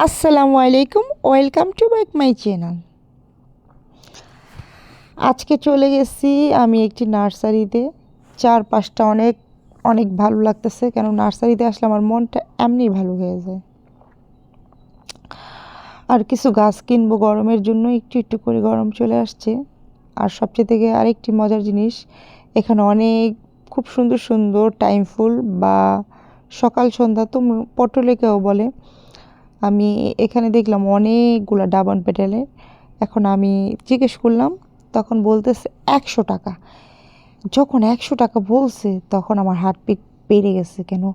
আসসালামু আলাইকুম, welcome to back my channel. আজকে চলে গেছি আমি একটি নার্সারিতে। চার পাঁচটা অনেক অনেক ভালো লাগতেছে, কেন নার্সারিতে আসলে আমার মনটা এমনি ভালো হয়ে যায়। আর কিছু গাছ কিনবো গরমের জন্য, একটু একটু করে গরম চলে আসছে। আর সবচেয়ে থেকে আরেকটি মজার জিনিস, এখানে অনেক খুব সুন্দর সুন্দর টাইম ফুল বা সকাল সন্ধ্যা তো পটলেকেও বলে। আমি এখানে দেখলাম অনেকগুলো ডাবন পেটেলের এখন আমি জিজ্ঞেস করলাম, তখন বলতেছে একশো টাকা। যখন একশো টাকা বলছে, তখন আমার হার্ট পিক বেড়ে গেছে কেন?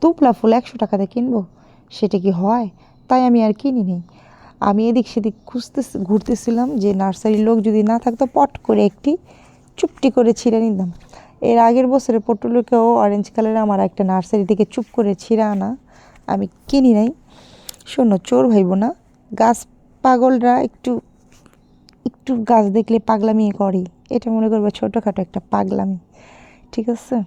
তুপলা ফুল একশো টাকাতে কিনবো? সেটা কি হয়? তাই আমি আর কিনি নেই। আমি এদিক সেদিক খুঁজতে ঘুরতেছিলাম যে নার্সারির লোক যদি না থাকতো, পট করে একটি চুপটি করে ছিঁড়ে নিতাম। এর আগের বছরে পটলকেও অরেঞ্জ কালারে আমার একটা নার্সারি থেকে চুপ করে ছিঁড়ে আনা। আমি কিনি নাই। শোনো, চোর ভাইব না। গাছ পাগলরা একটু একটু গাছ দেখলে পাগলামি করে। এটা মনে করব ছোটোখাটো একটা পাগলামি। ঠিক আছে?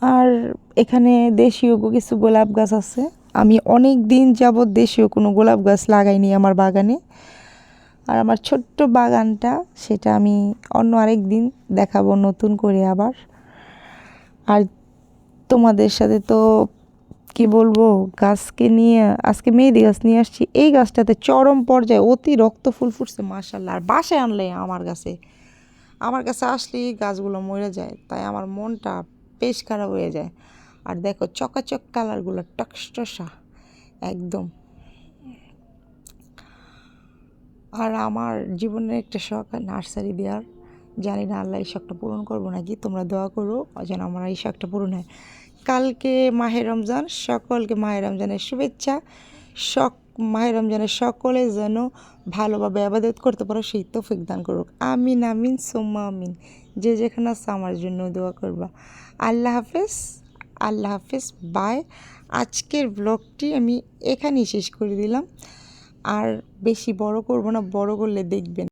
আর এখানে দেশীয় কিছু গোলাপ গাছ আছে। আমি অনেক দিন যাবৎ দেশীয় কোনো গোলাপ গাছ লাগাইনি আমার বাগানে। আর আমার ছোট্ট বাগানটা, সেটা আমি অন্য আরেক দিন দেখাবো নতুন করে আবার। আর তোমাদের সাথে তো কি বলব, গাছকে নিয়ে, আজকে মেহেদি গাছ নিয়ে আসছি। এই গাছটাতে চরম পর্যায়ে অতি রক্ত ফুল ফুটছে মার্শাল্লাহ আর বাসায় আনলে আমার কাছে আমার কাছে আসলেই গাছগুলো মরে যায়। তাই আমার মনটা বেশ খারাপ হয়ে যায়। আর দেখো, চকাচক কালারগুলো টকসা একদম। আর আমার জীবনের একটা শখ, নার্সারি দেওয়ার। জানি না আল্লাহ এই শখটা পূরণ করব নাকি, তোমরা দোয়া করো, যেন আমার এই শখটা পূরণ হয়। কালকে মাহে রমজান, সকলকে মাহে রমজানের শুভেচ্ছা। সক, মাহে রমজানের সকলে যেন ভালোভাবে আবাদত করতে পারো, সেই তৌফিক দান করুক। আমিন আমিন, সোম্মা আমিন। যে যেখানে আছে আমার জন্য দোয়া করবা। আল্লাহ হাফেজ আল্লাহ হাফেজ বাই আজকের ব্লগটি আমি এখানেই শেষ করে দিলাম। আর বেশি বড় করব না, বড় করলে দেখবেন।